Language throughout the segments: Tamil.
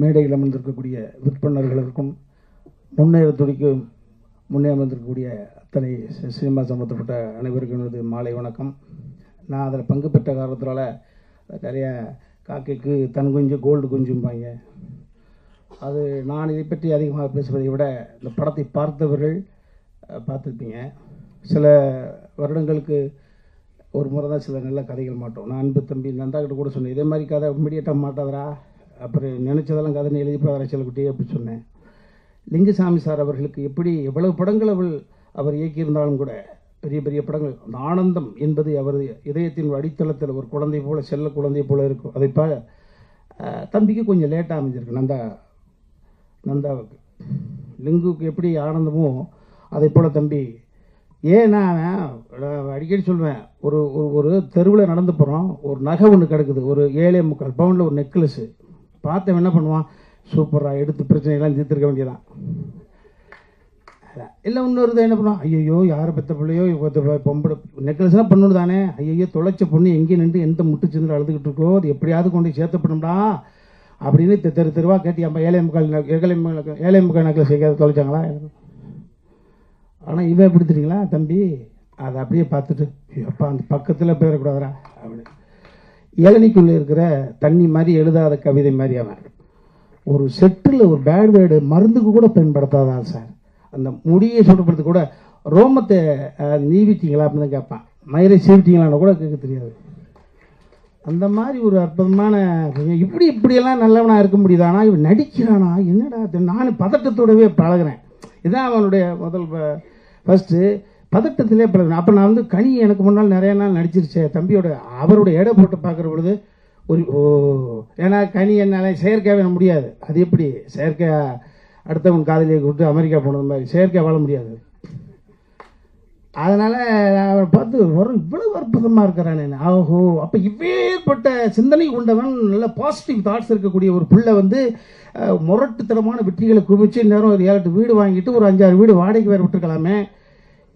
மேடையில் அமர்ந்திருக்கக்கூடிய விற்பனர்களுக்கும் முன்னேற துடிக்கும் முன்னே அமர்ந்திருக்கக்கூடிய அத்தனை சினிமா சம்பந்தப்பட்ட அனைவருக்கும் எனது மாலை வணக்கம். நான் அதில் பங்கு பெற்ற காரணத்தினால நிறைய காக்கைக்கு தன் குஞ்சு கோல்டு குஞ்சும்பாங்க. அது நான் இதை பற்றி அதிகமாக பேசுவதை விட இந்த படத்தை பார்த்தவர்கள் பார்த்துருப்பீங்க. சில வருடங்களுக்கு ஒரு முறை தான் சில நல்ல கதைகள் மாட்டோம். நான் அன்பு தம்பி நந்தாக்கிட்ட கூட சொன்னேன் இதே மாதிரி கதை இம்மிடியட்டாக மாட்டாதரா அப்புறம் நினச்சதெல்லாம் கதை எழுதி போதாரா செல்லக்குட்டி அப்படி சொன்னேன். லிங்குசாமி சார் அவர்களுக்கு எப்படி எவ்வளவு படங்கள் அவள் அவர் இயக்கியிருந்தாலும் கூட பெரிய பெரிய படங்கள். அந்த ஆனந்தம் என்பது அவரது இதயத்தின் அடித்தளத்தில் ஒரு குழந்தை போல் செல்ல குழந்தை போல இருக்கும். அதை பா தம்பிக்கு கொஞ்சம் லேட்டாக அமைஞ்சிருக்கு. நந்தா நந்தாவுக்கு. லிங்குக்கு எப்படி ஆனந்தமோ அதை போல் தம்பி. ஏன்னா நான் அடிக்கடி சொல்லுவேன் ஒரு ஒரு ஒரு தெருவில் நடந்து போகிறோம் ஒரு நகை ஒன்று கிடக்குது ஒரு ஏழே முக்கால் பவுனில் ஒரு நெக்லஸ்ஸு பார்த்தவன் என்ன பண்ணுவான்? சூப்பராக எடுத்து பிரச்சனையெல்லாம் தீர்த்துருக்க வேண்டியதான். இல்லை இன்னொரு என்ன பண்ணுவான்? ஐயோ யாரை பெற்ற பிள்ளையோ பொம்பளை நெக்லஸ்லாம் பண்ணணும் தானே ஐயோ தொலைச்ச பொண்ணு எங்கே நின்று எந்த முட்டுச்சிருந்து அழுதுகிட்டு இருக்கோ அது எப்படியாவது கொண்டு போய் சேர்த்தப்படணும்டா அப்படின்னு தெ- தெரு தெருவா கேட்டி ஏழை முக்கால் ஏழை முக்கால் ஏழை முக்கால் நெக்லஸ் எங்கேயாவது தொலைச்சாங்களா? ஆனால் இவன் எப்படி தெரியுங்களா தம்பி? அதை அப்படியே பார்த்துட்டு அப்பா அந்த பக்கத்தில் போயிடக்கூடாதுரா அப்படின்னு. இளநிக்குள்ளே இருக்கிற தண்ணி மாதிரி எழுதாத கவிதை மாதிரி அவன். ஒரு செட்டில் ஒரு பேட் வேர்டு மருந்துக்கு கூட பயன்படுத்தாதான் சார் அந்த முடியை சுடப்படுறது கூட ரோமத்தை நீவிட்டீங்களா அப்படின்னு தான் கேட்பான். மயிரை சீவிட்டீங்களான்னு கூட கேட்க தெரியாது. அந்த மாதிரி ஒரு அற்புதமான இப்படி இப்படியெல்லாம் நல்லவனாக இருக்க முடியுதானா? இவன் நடிக்கிறானா? என்னடா இது? நான் பதட்டத்தோடவே பழகுறேன். இதுதான் அவனுடைய முதல் ஃபஸ்ட்டு பதட்டத்திலே பழகுறேன் அப்போ நான் வந்து கனி எனக்கு முன்னால் நிறைய நாள் நடிச்சிருச்சே. தம்பியோட அவருடைய எடை போட்டு பார்க்குற பொழுது ஒரு ஓ ஏன்னா கனி என்னால் செயற்கையாகவே முடியாது. அது எப்படி? செயற்கையாக அடுத்தவன் காதலியை கொடுத்து அமெரிக்கா போனது மாதிரி செயற்கையாக வாழ முடியாது. அதனால் அவரை பார்த்து ஒரு இவ்வளவு அற்புதமாக இருக்கிறானே. ஆஹோ அப்போ இவ்வேற்பட்ட சிந்தனை கொண்டவன் நல்ல பாசிட்டிவ் தாட்ஸ் இருக்கக்கூடிய ஒரு பிள்ளை வந்து முரட்டுத்தனமான வெற்றிகளை குவிச்சு நேரம் ஒரு ஏழு வீடு வாங்கிட்டு ஒரு அஞ்சாறு வீடு வாடகைக்கு வேறு விட்டுருக்கலாமே.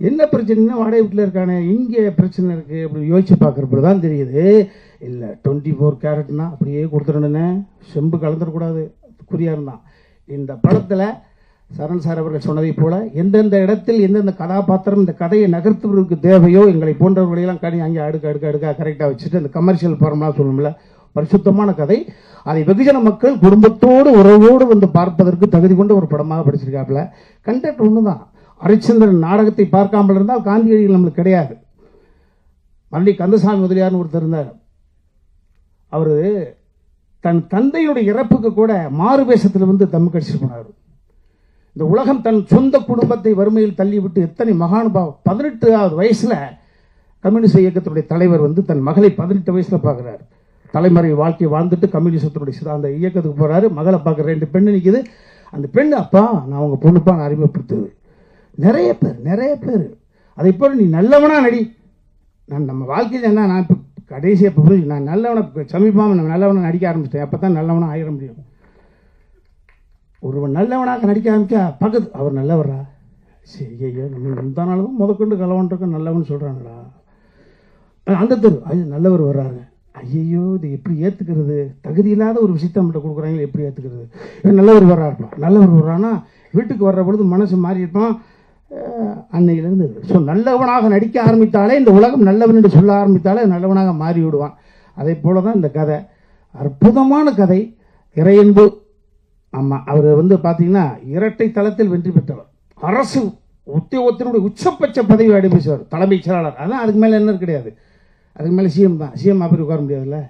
என்ன பிரச்சனைனா வாடகை வீட்டில் இருக்கானே இங்கே பிரச்சனை இருக்குது அப்படின்னு யோசிச்சு பார்க்குறப்ப தான் தெரியுது. இல்லை டுவெண்ட்டி ஃபோர் கேரட்னா அப்படியே கொடுத்துடணுன்னு செம்பு கலந்துடக்கூடாது. குறியாக இருந்தான். இந்த படத்தில் சரண் சார் அவர்கள் சொன்னதைப் போல எந்தெந்த இடத்தில் எந்தெந்த கதாபாத்திரம் இந்த கதையை நகர்த்துவதற்கு தேவையோ எங்களை போன்றவர்களையெல்லாம் கனி அங்கே அடுக்க அடுக்க அடுக்க கரெக்டாக வச்சுட்டு அந்த கமர்ஷியல் படம்லாம் சொல்லணும்ல. பரிசுத்தமான கதை. அதை வெகுஜன மக்கள் குடும்பத்தோடு உறவோடு வந்து பார்ப்பதற்கு தகுதி கொண்ட ஒரு படமாக படிச்சிருக்காப்புல. கண்டென்ட் ஒன்று தான் ஹரிச்சந்திரன் நாடகத்தை பார்க்காமல் இருந்தால் காந்தியடிகள் நம்மளுக்கு கிடையாது. மறுபடி கந்தசாமி முதலியார்னு ஒருத்தர் இருந்தார். அவர் தன் தந்தையுடைய இறப்புக்கு கூட மாறுவேஷத்தில் வந்து தம்மு கடிச்சு போனார். இந்த உலகம் தன் சொந்த குடும்பத்தை வறுமையில் தள்ளிவிட்டு எத்தனை மகானுபாவம் பதினெட்டாவது வயசில் கம்யூனிஸ்ட் இயக்கத்தினுடைய தலைவர் வந்து தன் மகளை பதினெட்டு வயசில் பார்க்குறாரு. தலைமறை வாழ்க்கையை வாழ்ந்துட்டு கம்யூனிஸ்டத்தினுடைய சிதாந்த இயக்கத்துக்கு போகிறாரு மகளை பார்க்குற ரெண்டு பெண்ணு நிற்கிது அந்த பெண் அப்பா நான் உங்கள் பொண்ணுப்பா நான் அறிமுகப்படுத்துது. நிறைய பேர் நிறைய பேர். அதை போல் நீ நல்லவனா நடி. நான் நம்ம வாழ்க்கையில் என்ன நான் இப்போ கடைசியாக இப்போ புரிஞ்சு நான் நல்லவனை சமீபமாக நான் நல்லவனை நடிக்க ஆரம்பிச்சிட்டேன். அப்போ தான் நல்லவனாக ஆகிட முடியும். ஒருவன் நல்லவனாக நடிக்க ஆரம்பிச்சா பக்கத்து அவர் நல்லவரா? சரி ஐயோ நம்ம இந்த நாள் தான் முதற்கொண்டு கலவன்றிருக்க நல்லவன் சொல்கிறாங்களா அந்த தெரு ஐயோ நல்லவர் வர்றாங்க ஐயோ இது எப்படி ஏற்றுக்கிறது தகுதி இல்லாத ஒரு விஷயத்த நம்மகிட்ட கொடுக்குறாங்களே எப்படி ஏற்றுக்கிறது நல்லவர் வர்றாருப்பா. நல்லவர் வர்றான்னா வீட்டுக்கு வர்ற பொழுது மனசு மாறி இருப்பான் அன்னையிலிருந்து ஸோ நல்லவனாக நடிக்க ஆரம்பித்தாலே இந்த உலகம் நல்லவன் என்று சொல்ல ஆரம்பித்தாலே நல்லவனாக மாறி விடுவான் அதே போல தான் இந்த கதை. அற்புதமான கதை. இறையன்பு. ஆமாம் அவர் வந்து பார்த்தீங்கன்னா இரட்டை தளத்தில் வெற்றி பெற்றவர். அரசு உத்தியோகத்தினுடைய உச்சபட்ச பதவி அடிப்பேசுவார் தலைமைச் செயலாளர். அதான் அதுக்கு மேலே என்ன கிடையாது. அதுக்கு மேலே சிஎம் தான் சிஎம் அப்படி உட்கார முடியாதுல்ல.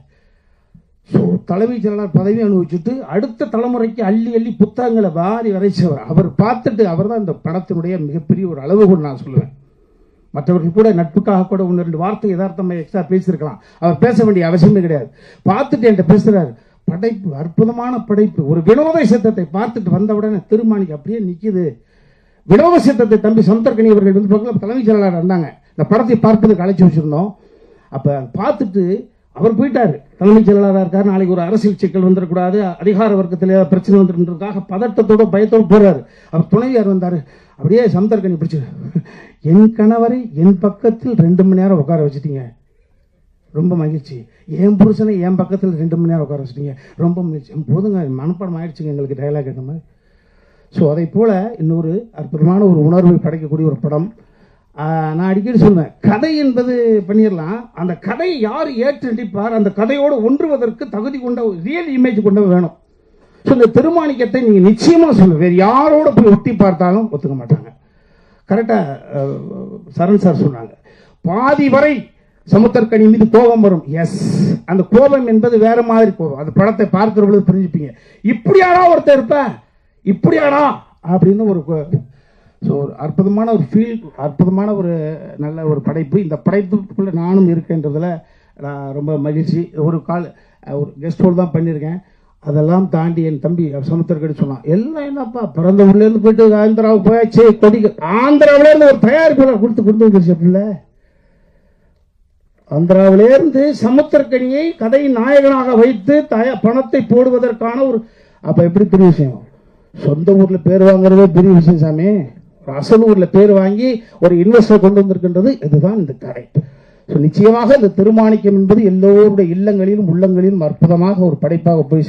ஸோ தலைமைச் செயலாளர் பதவி அனுபவிச்சுட்டு அடுத்த தலைமுறைக்கு அள்ளி அள்ளி புத்தகங்களை வாரி வரைச்சவர். அவர் பார்த்துட்டு அவர் தான் இந்த படத்தினுடைய மிகப்பெரிய ஒரு அளவுகோல் நான் சொல்லுவேன். மற்றவர்கள் கூட நட்புக்காக கூட ஒன்று ரெண்டு வார்த்தை யதார்த்தமாக எக்ஸ்ட்ரா பேசியிருக்கலாம். அவர் பேச வேண்டிய அவசியமே கிடையாது. பார்த்துட்டு என்கிட்ட பேசுகிறார் படைப்பு அற்புதமான படைப்பு. ஒரு வினோத சித்தத்தை பார்த்துட்டு வந்தவுடனே திருமாணிக்கு அப்படியே நிற்கிது வினோத சித்தத்தை தம்பி சந்தர்கனி அவர்கள் வந்து பக்கத்தில் தலைமைச் செயலாளர் இருந்தாங்க இந்த படத்தை பார்ப்பதற்கு அழைச்சி வச்சுருந்தோம். அப்போ பார்த்துட்டு அவர் போயிட்டாரு. தலைமைச் செயலாளராக இருக்கார். நாளைக்கு ஒரு அரசியல் சிக்கல் வந்துடக்கூடாது. அதிகார வர்க்கத்தில் ஏதாவது பிரச்சனை வந்துருன்றதுக்காக பதட்டத்தோட பயத்தோடு போறாரு. அவர் துணைவியார் வந்தார். அப்படியே சந்தர்கனி பிடிச்சு என் கணவரை என் பக்கத்தில் ரெண்டு மணி நேரம் உட்கார வச்சுட்டீங்க. ரொம்ப மகிழ்ச்சி. என் புருஷனை என் பக்கத்தில் ரெண்டு மணி நேரம் உட்கார வச்சிட்டீங்க. ரொம்ப மகிழ்ச்சி. போதுங்க மனப்பாடம் ஆயிடுச்சுங்க எங்களுக்கு டைலாக் இந்த மாதிரி. ஸோ அதை போல இன்னொரு அற்புதமான ஒரு உணர்வை படைக்கக்கூடிய ஒரு படம். நான் அடிக்கடி சொல்லுவேன் கதை என்பது பண்ணிடலாம். அந்த கதையை யார் ஏற்று நடிப்பார் அந்த கதையோடு ஒன்றுவதற்கு தகுதி கொண்ட ரியல் இமேஜ் கொண்ட வேணும். ஸோ இந்த திருமாணிக்கத்தை நீங்கள் நிச்சயமாக சொல்லுங்க. வேறு யாரோட போய் ஒட்டி பார்த்தாலும் ஒத்துக்க மாட்டாங்க. கரெக்டாக சரண் சார் சொன்னாங்க. பாதி வரை சமுத்திரக்கணி மீது கோபம் வரும். எஸ் அந்த கோபம் என்பது வேற மாதிரி கோபம். அந்த படத்தை பார்க்கிற பொழுது புரிஞ்சுப்பீங்க. இப்படியாடா ஒருத்தர் இருப்ப? இப்படியாடா? அப்படின்னு ஒரு ஸோ ஒரு அற்புதமான ஒரு ஃபீல் அற்புதமான ஒரு நல்ல ஒரு படைப்பு. இந்த படைப்புக்குள்ளே நானும் இருக்கேன்றதில் நான் ரொம்ப மகிழ்ச்சி. ஒரு கால் ஒரு கெஸ்ட் ஹோல் தான் பண்ணியிருக்கேன். அதெல்லாம் தாண்டி என் தம்பி சமுத்திரக்கடி சொன்னான் எல்லாம் என்னப்பா பிறந்த ஊர்லேருந்து போயிட்டு ஆந்திராவுக்கு போயாச்சு கொடிக்க ஆந்திராவிலேருந்து ஒரு தயாரிப்பாளர் கொடுத்து கொண்டு வந்துருச்சு அப்படில்ல ஆந்திராவிலேருந்து சமுத்திரக்கனியை கதை நாயகனாக வைத்து தய பணத்தை போடுவதற்கான ஒரு அப்போ எப்படி பெரிய விஷயம்? சொந்த ஊரில் பேர் வாங்குறதே பெரிய விஷயம் சாமி. ஒரு பேர் வாங்கி ஒரு இன்வெஸ்டர் கொண்டு வந்திருக்கின்றது இதுதான் இந்த கதை ஸோ நிச்சயமாக இந்த திருமாணிக்கம் என்பது எல்லோருடைய இல்லங்களிலும் உள்ளங்களிலும் அற்புதமாக ஒரு படைப்பாக போய்